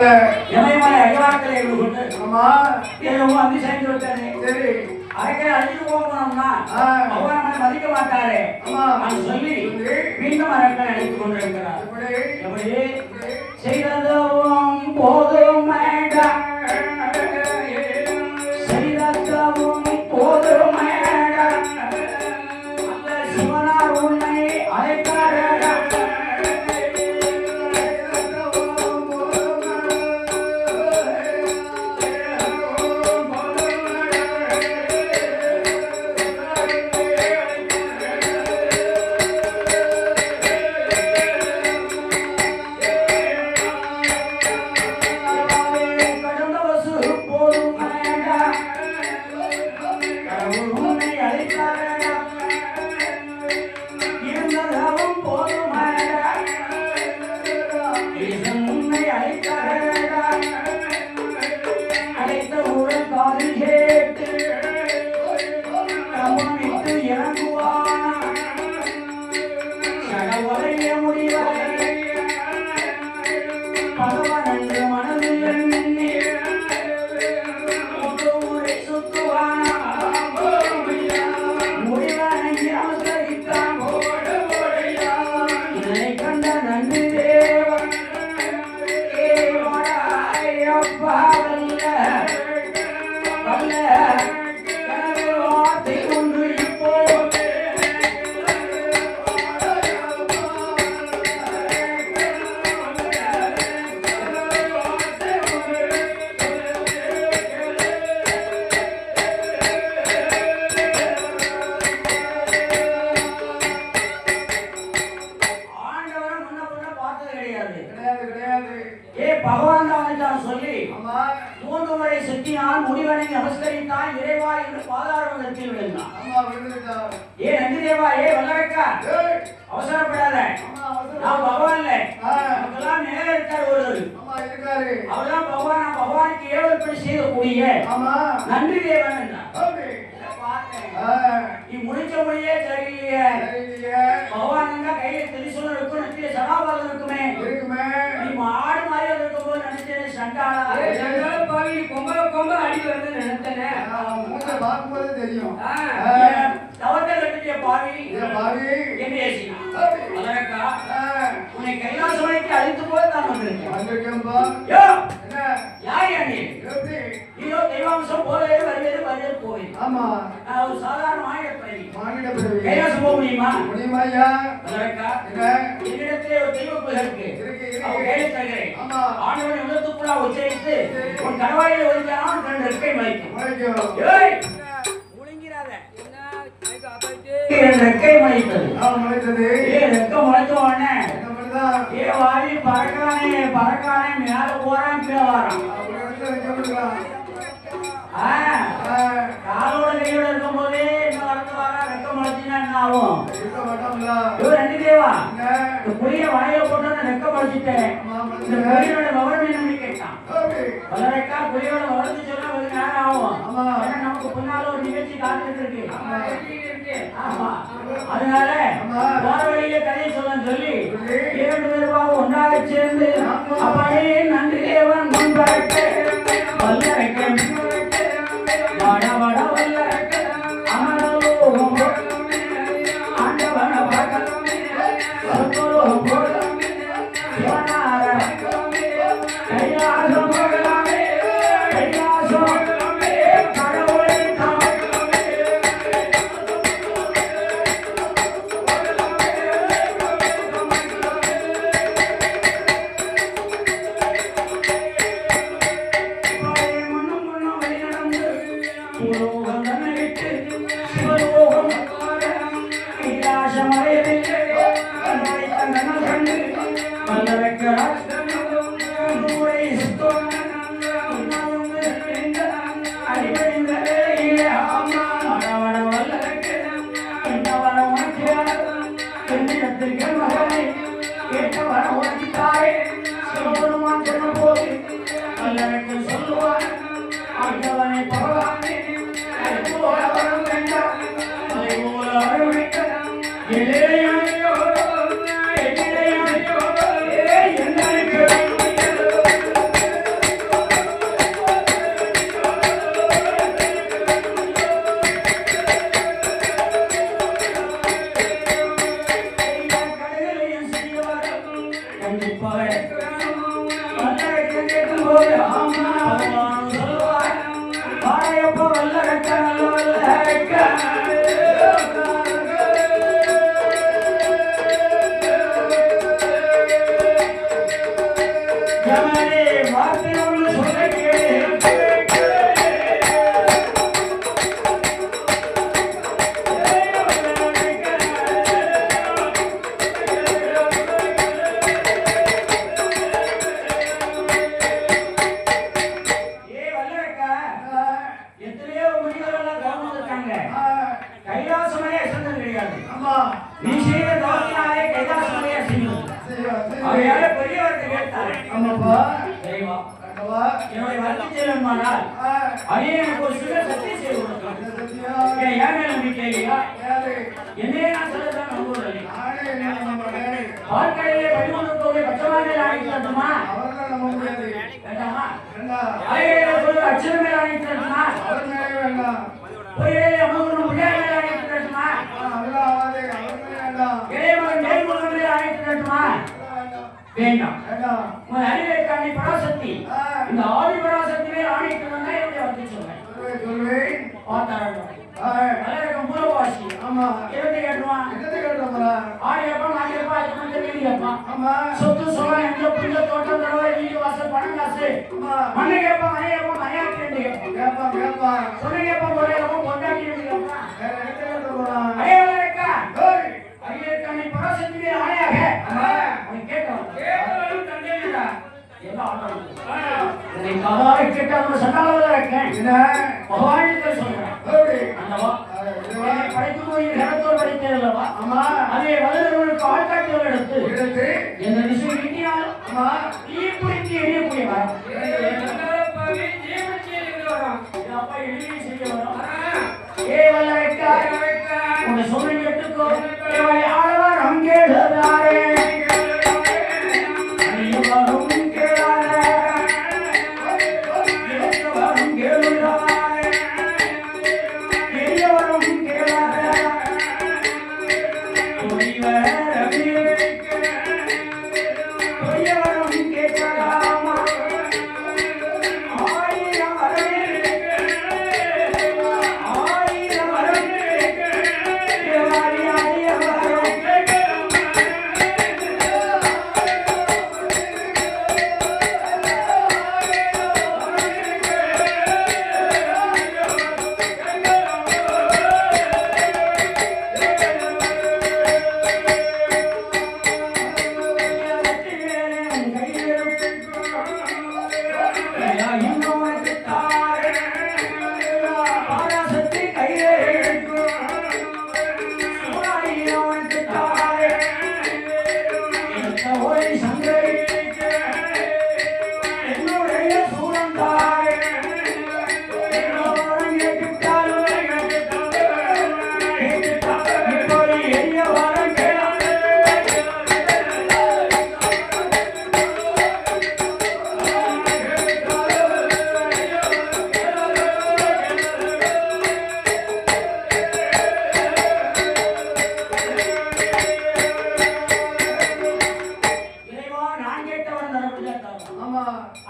இமயமலை அடிவாரத்தில் இருந்து கொண்டு ஆமா. ஏதோ வந்து சேர்ந்து விட்டாரு சரி. அரைக்கரை அழிச்சு போகணும்னா ஆ. அவர் நம்மளை மதிக்க மாட்டாரு. ஆமா. நான் சொல்லி சொல்லி. மீண்டும் அரைக்கரை அழைத்துக் கொண்டிருக்கிறார். இப்படி எப்படி? செய்ததும் போதும் வேண்டாம் முறை சுற்றினான் முடிவனை நமஸ்கரித்தான் இறைவா என்று பாதாரத்தில் விழுந்தான் ஆமா விழுந்துட்டா ஏ நந்தி தேவா ஏ வல்லரக்கா அவசரப்படாத. நான் பகவான் இல்லை. நமக்கெல்லாம் மேல இருக்கார் இருக்காரு. அவர்தான் பகவான் நான் பகவானுக்கு ஏவல்படி செய்யக்கூடிய நன்றி தேவன் நீ முடிச்ச முடியே சரியில்லையே. சரிங்க பகவான் இருந்தா கையில திரிசூலம் இருக்கும் நெத்தியில சதாபாலம் இருக்குமே. இருக்குமே. நீ மாடு மாதிரி இருக்கும்போது நினைச்சேன் சண்டாளா. கொம்ப அடி வருதுன்னு நினைச்சேனே. ஆ, மூஞ்ச பார்க்கும்போது தெரியும். தவத்தை கட்டிய பாவி. பாவி. அழைத்து போய் தான் வந்திருக்கேன். வந்திருக்கேன்பா யோ என்ன யார் யா நீ எப்படி நீயோ தெய்வாம்சம் போவே போய் ஆமா. ஒரு சாதாரண மாநில பிறவி மானிட பிறவி கைலாசம் போக முடியுமா? முடியுமா ஐயா வல்லரக்கா என்ன என்னிடத்திலே ஒரு தெய்வ புகழ் இருக்கு. இருக்கு, இருக்கு. அவன் கையில தருகிறேன் ஆமா. ஆண்டவனை உள்ளத்துக்குள்ளா உச்சரித்து உன் கணவாயில் ஒழிஞ்சாலும் ரெண்டு ரெக்கை மலைக்கும் முளைக்கும் ஏய்! முழுங்கிறாத என்ன, கைக்கு அப்பாச்சி. ரெண்டு ரெக்கை மலைத்தது ஆ, முளைத்தது ஏ ரெக்க முளைச்ச உடனே? என்ன பண்ணுதான் ஏ வாடி பறக்கானே பறக்கானே மேல போறான் கீழே வரான். ஆகும். இவர் ரெண்டு தேவா இந்த புளிய வாயில போட்டு ரெக்க முளைச்சிட்டேன் ஆமா இந்த புலியோட விவரம் என்னன்னு கேட்டான். வளரக்கா புலியோட வளர்ந்து சொன்னா கொஞ்ச நேரம் ஆகும்? ஆமா. ஏன்னா நமக்கு பின்னால ஒரு நிகழ்ச்சி காத்துட்டு இருக்கு ஆமா, எப்படி இருக்கு? ஆமா. அதனால. போற வழியில கதையை சொல்ல சொல்லி. இரண்டு பேரும் ஒன்றாக சேர்ந்து. அப்படியே நன்றி தேவன் ಭಗವಂತಿದ್ದಾರೆ ಸರ್ವನು ಮಂತ್ರನು ಹೋಗಿ ಕಲ್ಲರನ್ನು ಸಲ್ಲುವ ಅಡ್ಡವನೇ ಪರ for வேண்டாம். உன் அறிவை காணி பராசக்தி. இந்த ஆதி பராசக்தியே ஆணைக்கு வந்தா என்னுடைய வந்து சொல்றேன் வளரக்கம் மூலவாசி. ஆமா. இருபத்தி கேட்டுவான் என்னத்தை கேட்டோம்ரா ஆடியப்பா நாடியப்பா அது கொஞ்சம் வீடியப்பா ஆமா. சொத்து சுகம் எங்க புஞ்ச தோட்டம் தடவை வீடு வாசல் பணம் காசு ஆமா. மண்ணு கேப்பா மனை கேப்பா மனையாட்டி ரெண்டு கேப்பா கேட்பான். கேட்பான் சொன்ன கேப்பா முறை கேப்பா பொண்டாட்டி ரெண்டு கேப்பா வேற என்னத்தை கேட்ட போறான் அடைய வளரக்கா ஏய், அரியக்கா நீ பராசக்தியே ஆணையாக ஆமா. அவன் கேட்டவன் கேட்டவன் தந்தையா என்ன ஆண்டவன் இதை இருக்கேன் என்ன பகவானிடத்தில் சொல்றேன் எப்படி படைக்கும் போது படைத்தேன் ஆமா அதே வல்லவர்களுக்கு எடுத்து நீட்டினால் ஆமா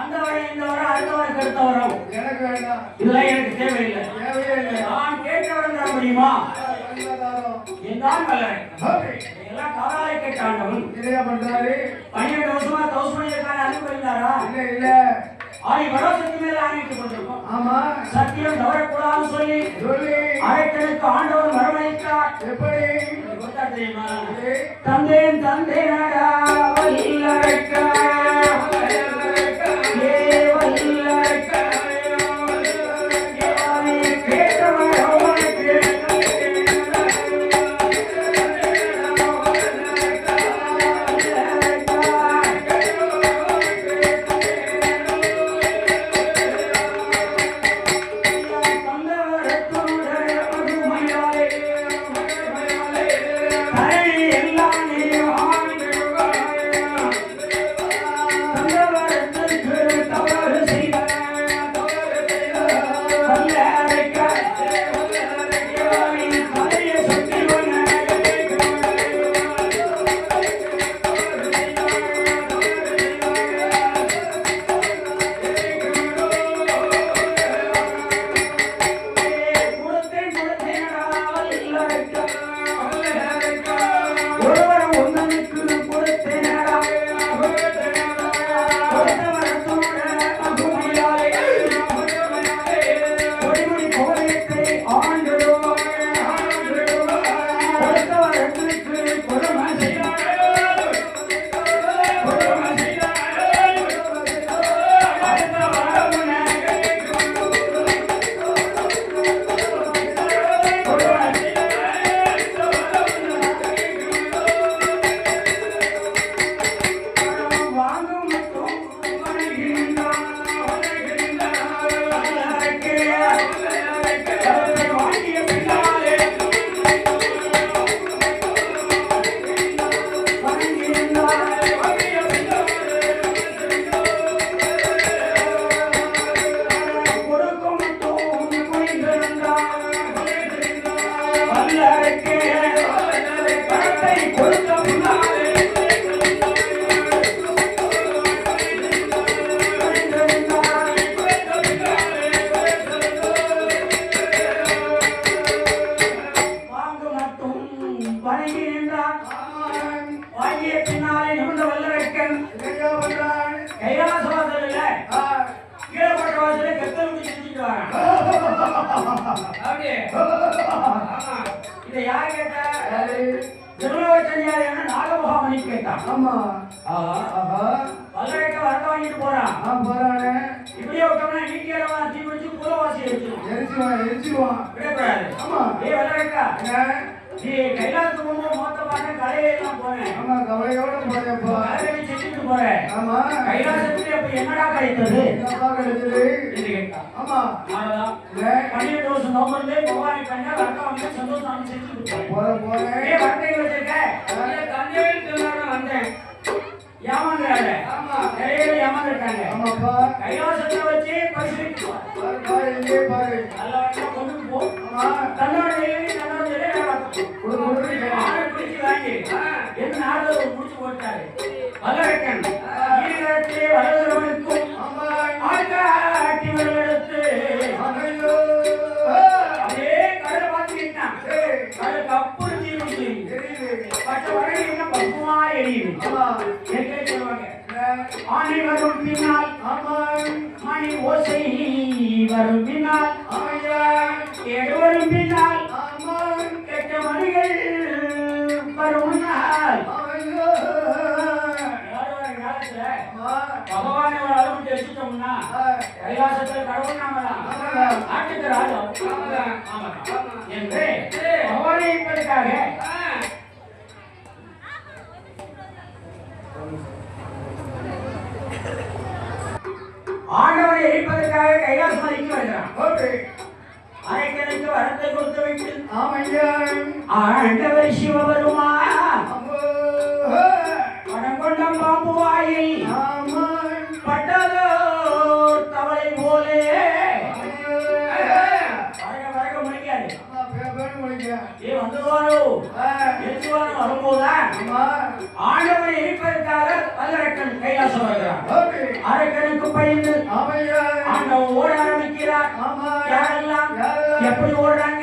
அந்த வரம், இந்த வரம், அடுத்த வரம், அடுத்த வரம். எனக்கு வேண்டாம் இதெல்லாம் எனக்கு தேவையில்லை. தேவையே இல்லை நான் கேட்டவரம் தர முடியுமா? பரிவாதாரம். என்றான் வல்லவன். ஹோய், இதையெல்லாம் காதாலே கேட்ட ஆண்டவன். இதையா பண்றாரு பன்னிரண்டு வருஷமா தவசு பண்ணியிருக்காரு, அனுப்பி இருந்தாரா? இல்ல இல்ல ஆதி பராசக்தி மேல ஆணையிட்டு கொண்டிருக்கோம். ஆமா சத்தியம் தவறக்கூடாதுன்னு சொல்லி சொல்லி அழைத்தனுக்கு ஆண்டவர் வரவழைத்தார் எப்படி உங்களுக்கு கொடுத்தா தெரியுமா? ஏய், தந்தேன் தந்தேனடா. வரான் அப்படி ஆமா. இதை யார் கேட்டா? யாரு? திருவச்சனியாரியான நாகமகாமணி கேட்டான். ஆமா. பல்லரைக்க வரக்க வாங்கிட்டு போறான். போறானே. இப்படியே விட்டோம்னா நீட்டியாரவா தீ பிடிச்சு பூலவாசி வச்சிருவோம் எரிச்சுவான் எரிச்சுவான் விடக்கூடாது. ஆமா. ஏய் வல்லரைக்கா என்ன? நீ கைலாசத்துக்கு போகும்போது மொத்த பாட்ட கலையெல்லாம் போனேன். ஆமா கவலையோட போறேன்ப்பா கலையை செஞ்சுட்டு போறேன். ஆமா. கைலாசத்துக்கு அப்ப என்னடா கிடைத்தது என்னப்பா கிடைச்சது என்று கேட்டான். ஆமா. அவ்வளவுதான் என்ன? பன்னிரெண்டு வருஷம் நோம்புறது பகவானை கண்டா வரக்க வந்து சந்தோஷம் வந்து செஞ்சுட்டு போறேன் போற வச்சிருக்க? திருநாள் வந்தேன். ஆமா. நிறைய பேர் ஏமாந்துருக்காங்க ஆமாப்பா. கைலாசத்தை வச்சு பரிசீலித்து பாரு பாரு எங்கே பாரு. நல்ல வழியா கொண்டு போ. ஆமா. தன்னோட வேலையை தன்னோட வேலையை பார்த்துக்கோ. கொடு கொடு ஆளை பிடிச்சு வாங்கி, என் நாடு முடிச்சு போட்டாரு. முன்னால் ஐயோ யார் வர காலத்துல ஆமா பகவானை ஒரு அளவுக்கு வச்சுட்டோம்னா கைலாசத்துல கடவுள் நாமதான் நாட்டுக்கு. என்று பகவானை ஆண்டவரை எரிப்பதற்காக கைலாசம் வரைக்கும் வருகிறான் ஓகே அரைக்கனுக்கு வரத்தை கொடுத்து விட்டு ஆமையா ஆண்டவர் சிவபெருமா வந்துருவாரோ எரிச்சுவாரோ வரும்போதுதான் ஆமா ஆண்டவரை எரிப்பதற்காக வல்லரக்கன் கைலாசம் வருகிறார் அரக்கனுக்கு பயந்து ஆண்டவன் ஓட ஆரம்பிக்கிறார். யாரெல்லாம்? எப்படி ஓடுறாங்க?